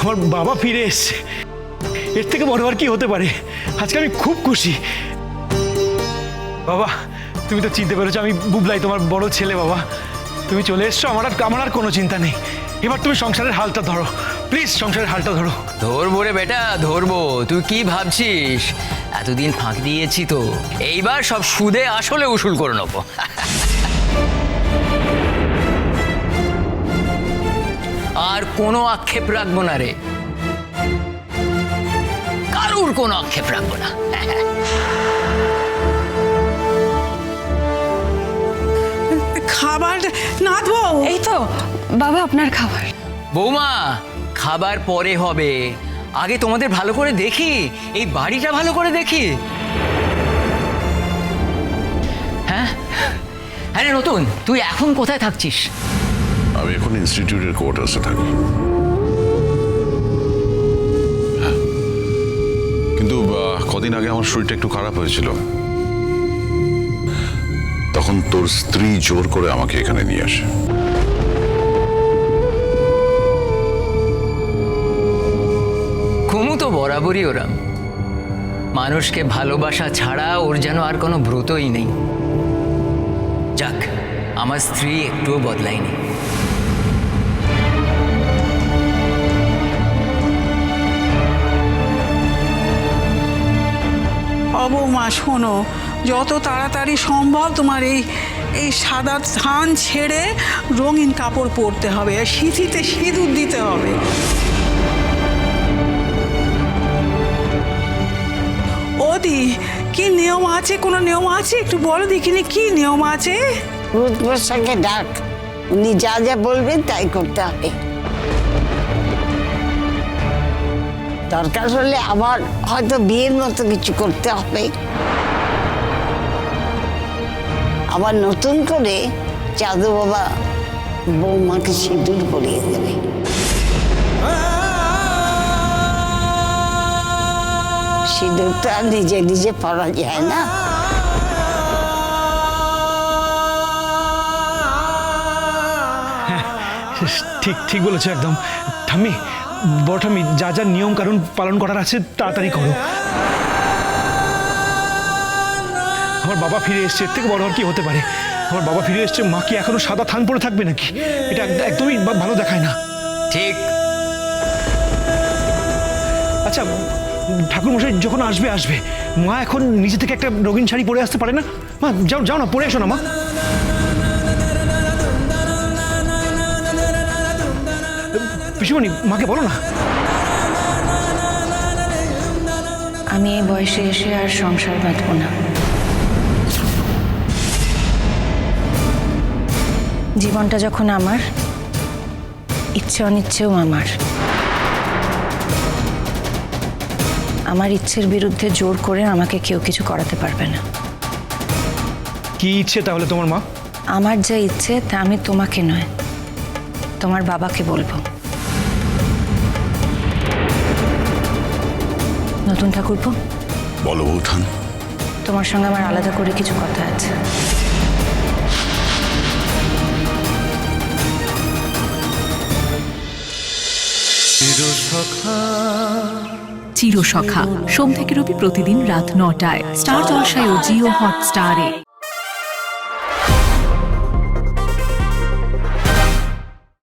আমার বাবা ফিরে এসছে। এর থেকে বড় আর কি হতে পারে? আজকে আমি খুব খুশি। বাবা, তুমি তো চিনতে পেরেছ আমি বুবলাই, তোমার বড় ছেলে বাবা। তুমি চলে এসছো, আমার আর আমার আর কোনো চিন্তা নেই। এবার তুমি সংসারের হালটা ধরো। প্লিজ, সংসারের হালটা ধরো। ধরবো রে বেটা, ধরবো। তুই কি ভাবছিস? এতদিন ফাঁক দিয়েছি তো। এইবার সব সুদে আসলে উসুল করে নেব। আর কোনো আক্ষেপ রাখব না রে। কারুর কোনো আক্ষেপ রাখব না। খাবার নাথ বউ এই তো বাবা আপনার খাবার। বৌমা খাবার পরে হবে। আগে তোমাদের ভালো করে দেখি এই বাড়িটা ভালো করে দেখি। হ্যাঁ? হ্যাঁ রে নতুন তুই এখন কোথায় থাকছিস? আমি এখন ইনস্টিটিউটের কোয়ার্টার্সে থাকি। কিন্তু কদিন আগে আমার শরীরটা একটু খারাপ হয়েছিল। তখন তোর স্ত্রী জোর করে আমাকে এখানে নিয়ে আসে। কুমু তো বরাবরই ওরাম। মানুষকে ভালোবাসা ছাড়া ওর যেন আর কোনো ব্রতই নেই। যাক আমার স্ত্রী একটুও বদলায়নি। শোনো, যত তাড়াতাড়ি সম্ভব তোমার এই এই সাদা ধান ছেড়ে রঙিন কাপড় পরতে হবে আর সিঁথিতে সিঁদুর দিতে হবে। ওদি, কি নিয়ম আছে? কোনো নিয়ম আছে? একটু বলো দেখিনি কি নিয়ম আছে? রুদ্রসাকে ডাক। উনি যা যা বলবেন তাই করতে হবে। দরকার হলে আবার হয়তো বিয়ের মতো কিছু করতে হবে। আবার নতুন করে চাঁদু বাবা বৌমাকে সিঁদুর পরিয়ে দেবে। সিঁদুর তো আর নিজে নিজে পরা যায় না। ঠিক ঠিক বলেছ একদম। ঠাম্মি বড় যা যা নিয়ম কানুন পালন করার আছে তাড়াতাড়ি করো। আমার বাবা ফিরে এসছে এর থেকে বড় আর কি হতে পারে। আমার বাবা ফিরে এসছে মা কি এখনও সাদা থান পরে থাকবে নাকি? এটা একদমই ভালো দেখায় না। ঠিক। আচ্ছা ঠাকুর মশাই যখন আসবে আসবে। মা এখন নিজে থেকে একটা রঙিন শাড়ি পরে আসতে পারে না? মা যাও যাও না পরে এসো না মা। পিসুমণি মাকে বলো না। আমি এই বয়সে এসে আর সংসার বাঁধব না। জীবনটা যখন আমার ইচ্ছে অনিচ্ছেও আমার। আমার ইচ্ছের বিরুদ্ধে জোর করে আমাকে কেউ কিছু করাতে পারবে না। কি ইচ্ছে তাহলে তোমার মা? আমার যা ইচ্ছে তা আমি তোমাকে নয় তোমার বাবাকে বলব। নতুন ঠাকুরপো? বলো বৌঠান। তোমার সঙ্গে আমার আলাদা করে কিছু কথা আছে। চিরসখা। সোম থেকে রবি প্রতিদিন রাত নটায়। স্টার জলসায় ও জিও হটস্টারে।